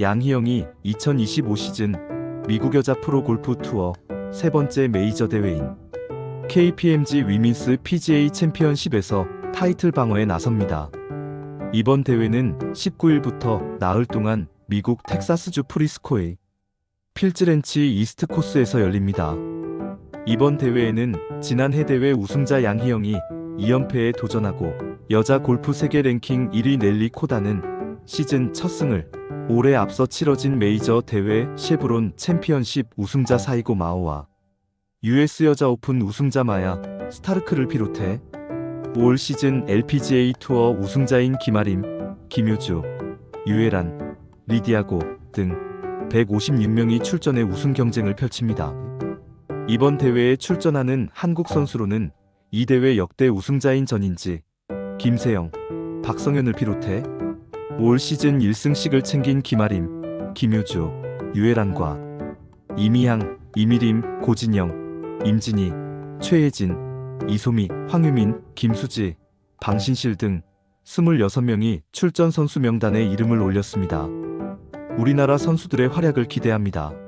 양희영이 2025 시즌 미국 여자 프로 골프 투어 세 번째 메이저 대회인 KPMG 위민스 PGA 챔피언십에서 타이틀 방어에 나섭니다. 이번 대회는 19일부터 나흘 동안 미국 텍사스주 프리스코의 필즈렌치 이스트 코스에서 열립니다. 이번 대회에는 지난 해 대회 우승자 양희영이 2연패에 도전하고 여자 골프 세계 랭킹 1위 넬리 코다는 시즌 첫 승을 올해 앞서 치러진 메이저 대회 쉐브론 챔피언십 우승자 사이고 마오와 US 여자 오픈 우승자 마야 스타르크를 비롯해 올 시즌 LPGA 투어 우승자인 김아림, 김효주, 유에란, 리디아고 등 156명이 출전해 우승 경쟁을 펼칩니다. 이번 대회에 출전하는 한국 선수로는 이 대회 역대 우승자인 전인지, 김세영, 박성현을 비롯해 올 시즌 1승씩을 챙긴 김아림, 김효주, 유에란과 이미향, 이미림, 고진영, 임진희, 최혜진, 이소미, 황유민, 김수지, 방신실 등 26명이 출전 선수 명단에 이름을 올렸습니다. 우리나라 선수들의 활약을 기대합니다.